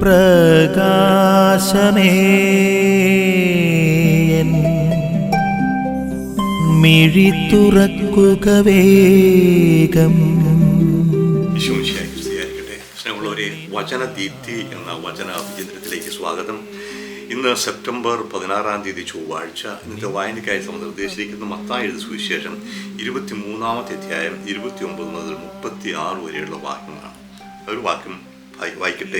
പ്രകാശമേ. മിഴി തുറക്കുക വേഗം. സ്നേഹമുള്ളവരെ വചനദീപ്തി എന്ന വചന വിചിത്രത്തിലേക്ക് സ്വാഗതം. ഇന്ന് സെപ്റ്റംബർ പതിനാറാം തീയതി ചൊവ്വാഴ്ച. ഇന്നത്തെ വായനയ്ക്കായി നമ്മൾ നിർദ്ദേശിച്ചിരിക്കുന്ന മത്തായ എഴുതി സുവിശേഷം ഇരുപത്തി മൂന്നാമത്തെ അധ്യായം ഇരുപത്തി ഒമ്പത് മുതൽ മുപ്പത്തി ആറ് വരെയുള്ള വാക്യങ്ങളാണ്. ഒരു വാക്യം വായിക്കട്ടെ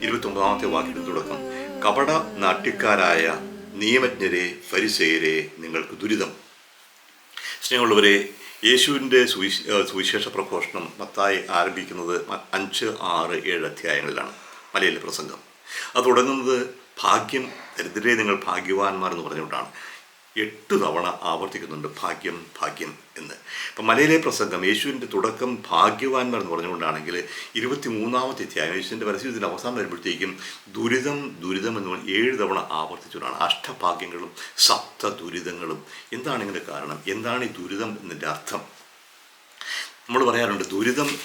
ഇരുപത്തി ഒമ്പതാമത്തെ വാക്യത്തിന് തുടക്കം. കപട നാട്യക്കാരായ നിയമജ്ഞരെ ഫരിസേയരെ നിങ്ങൾക്ക് ദുരിതം. സ്നേഹമുള്ളവരെ യേശുവിന്റെ സുവിശ സുവിശേഷ പ്രഘോഷണം മത്തായി ആരംഭിക്കുന്നത് അഞ്ച് ആറ് ഏഴ് അധ്യായങ്ങളിലാണ്. മലയിലെ പ്രസംഗം. അത് തുടങ്ങുന്നത് ഭാഗ്യം ദരിദ്രരെ നിങ്ങൾ ഭാഗ്യവാന്മാർ എന്ന് പറഞ്ഞുകൊണ്ടാണ്. എട്ട് തവണ ആവർത്തിക്കുന്നുണ്ട് ഭാഗ്യം ഭാഗ്യം എന്ന്. അപ്പം മലയിലെ പ്രസംഗം യേശുവിന്റെ തുടക്കം ഭാഗ്യവാന്മാർ എന്ന് പറഞ്ഞുകൊണ്ടാണെങ്കിൽ ഇരുപത്തി മൂന്നാമത്തെ അധ്യായം യേശുവിന്റെ പരസ്യത്തിന്റെ അവസാനം വരുമ്പോഴത്തേക്കും ദുരിതം ദുരിതം എന്ന് പറഞ്ഞ് ഏഴ് തവണ ആവർത്തിച്ചുകൊണ്ടാണ് അഷ്ടഭാഗ്യങ്ങളും സപ്ത ദുരിതങ്ങളും എന്താണ് ഇതിന്റെ കാരണം? എന്താണ് ഈ ദുരിതം എന്നതിന്റെ അർത്ഥം? നമ്മൾ പറയാറുണ്ട് ദുരിതം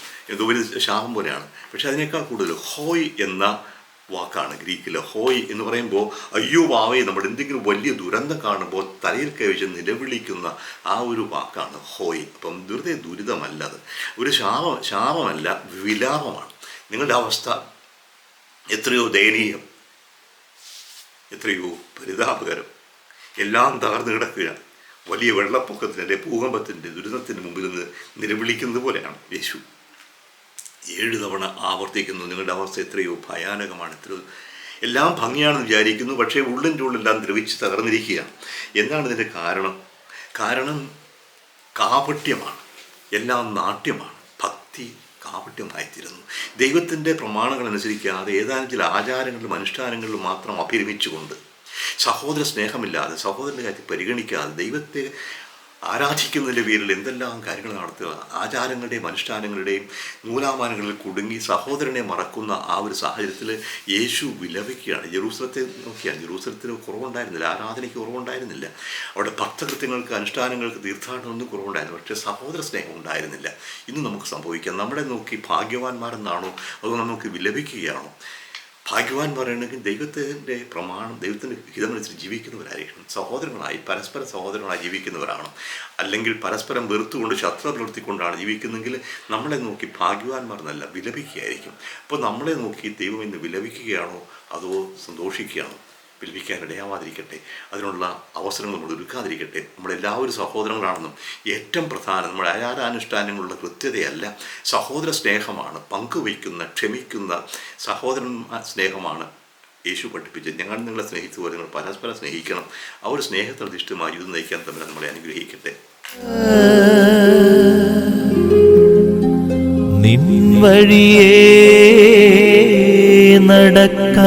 ഒരു ശാപം പോലെയാണ്. പക്ഷെ അതിനേക്കാൾ കൂടുതൽ ഹോയ് എന്ന വാക്കാണ്. ഗ്രീക്കിൽ ഹോയ് എന്ന് പറയുമ്പോൾ അയ്യോ വാവേ നമ്മുടെ എന്തെങ്കിലും വലിയ ദുരന്തം കാണുമ്പോൾ തലയിൽ കവിച്ച് നിലവിളിക്കുന്ന ആ ഒരു വാക്കാണ് ഹോയ്. അപ്പം വെറുതെ ദുരിതമല്ല അത്. ഒരു ശാപം ശാപമല്ല വിലാപമാണ്. നിങ്ങളുടെ അവസ്ഥ എത്രയോ ദയനീയം. എത്രയോ പരിതാപകരം. എല്ലാം തകർന്നു കിടക്കുകയാണ്. വലിയ വെള്ളപ്പൊക്കത്തിന്റെ ഭൂകമ്പത്തിന്റെ ദുരിതത്തിന് മുമ്പിൽ നിന്ന് നിലവിളിക്കുന്നത് പോലെയാണ് യേശു. ഏഴ് തവണ ആവർത്തിക്കുന്നു. നിങ്ങളുടെ അവസ്ഥ എത്രയോ ഭയാനകമാണ്. എത്ര എല്ലാം ഭംഗിയാണെന്ന് വിചാരിക്കുന്നു. പക്ഷേ ഉള്ളിന്റെ ഉള്ളെല്ലാം ദ്രവിച്ച് തകർന്നിരിക്കുകയാണ്. എന്താണ് ഇതിന്റെ കാരണം? കാരണം കാപട്യമാണ്. എല്ലാം നാട്യമാണ്. ഭക്തി കാപട്യമായിത്തീരുന്നു. ദൈവത്തിന്റെ പ്രമാണങ്ങൾ അനുസരിക്കാതെ ഏതാനും ചില ആചാരങ്ങളിലും അനുഷ്ഠാനങ്ങളിലും മാത്രം അഭിരമിച്ചുകൊണ്ട് സഹോദര സ്നേഹമില്ലാതെ സഹോദരന്റെ കാര്യത്തിൽ പരിഗണിക്കാതെ ദൈവത്തെ ആരാധിക്കുന്നതിന്റെ പേരിൽ എന്തെല്ലാം കാര്യങ്ങൾ നടത്തുക? ആചാരങ്ങളുടെയും അനുഷ്ഠാനങ്ങളുടെയും നൂലാമാനങ്ങളിൽ കുടുങ്ങി സഹോദരനെ മറക്കുന്ന ആ ഒരു സാഹചര്യത്തിൽ യേശു വിലപിക്കുകയാണ്. ജെറൂസലത്തെ നോക്കിയാൽ ജെറൂസലത്തിന് കുറവുണ്ടായിരുന്നില്ല. ആരാധനയ്ക്ക് കുറവുണ്ടായിരുന്നില്ല. അവിടെ ഭക്തകൃത്യങ്ങൾക്ക് അനുഷ്ഠാനങ്ങൾക്ക് തീർത്ഥാടനമൊന്നും കുറവുണ്ടായിരുന്നു പക്ഷേ സഹോദര സ്നേഹം ഉണ്ടായിരുന്നില്ല. ഇന്ന് നമുക്ക് സംഭവിക്കാം. നമ്മളെ നോക്കി ഭാഗ്യവാന്മാരെന്നാണോ? അതോ നമുക്ക് വിലപിക്കുകയാണോ? ഭാഗ്യവാൻ പറയണമെങ്കിൽ ദൈവത്തിന്റെ പ്രമാണം ദൈവത്തിന്റെ ഹിതമനുസരിച്ച് ജീവിക്കുന്നവരായിരിക്കണം. സഹോദരങ്ങളായി പരസ്പരം സഹോദരങ്ങളായി ജീവിക്കുന്നവരാണ്. അല്ലെങ്കിൽ പരസ്പരം വെറുത്തുകൊണ്ട് ശത്രു പുലർത്തിക്കൊണ്ടാണ് ജീവിക്കുന്നതെങ്കിൽ നമ്മളെ നോക്കി ഭാഗ്യവാന്മാർ എന്നല്ല വിലപിക്കുകയായിരിക്കും. അപ്പോൾ നമ്മളെ നോക്കി ദൈവം ഇന്ന് വിലപിക്കുകയാണോ? അതോ സന്തോഷിക്കുകയാണോ? വിലപിക്കാൻ ഇടയാവാതിരിക്കട്ടെ അതിനുള്ള അവസരങ്ങൾ നമ്മൾ ഒരുക്കാതിരിക്കട്ടെ. നമ്മളെല്ലാവരും സഹോദരങ്ങളാണെന്നും ഏറ്റവും പ്രധാനം നമ്മുടെ ആചാരാനുഷ്ഠാനങ്ങളുടെ കൃത്യതയല്ല. സഹോദര സ്നേഹമാണ് പങ്കുവയ്ക്കുന്ന ക്ഷമിക്കുന്ന സഹോദരൻ സ്നേഹമാണ് യേശു പഠിപ്പിച്ചത്. ഞങ്ങൾ നിങ്ങളെ സ്നേഹിച്ചതുപോലെ നിങ്ങൾ പരസ്പരം സ്നേഹിക്കണം. ആ ഒരു സ്നേഹത്തിനധിഷ്ഠമായി ഇത് നയിക്കാൻ തമ്മിൽ നമ്മളെ അനുഗ്രഹിക്കട്ടെ. നിൻ വഴിയേ നടക്ക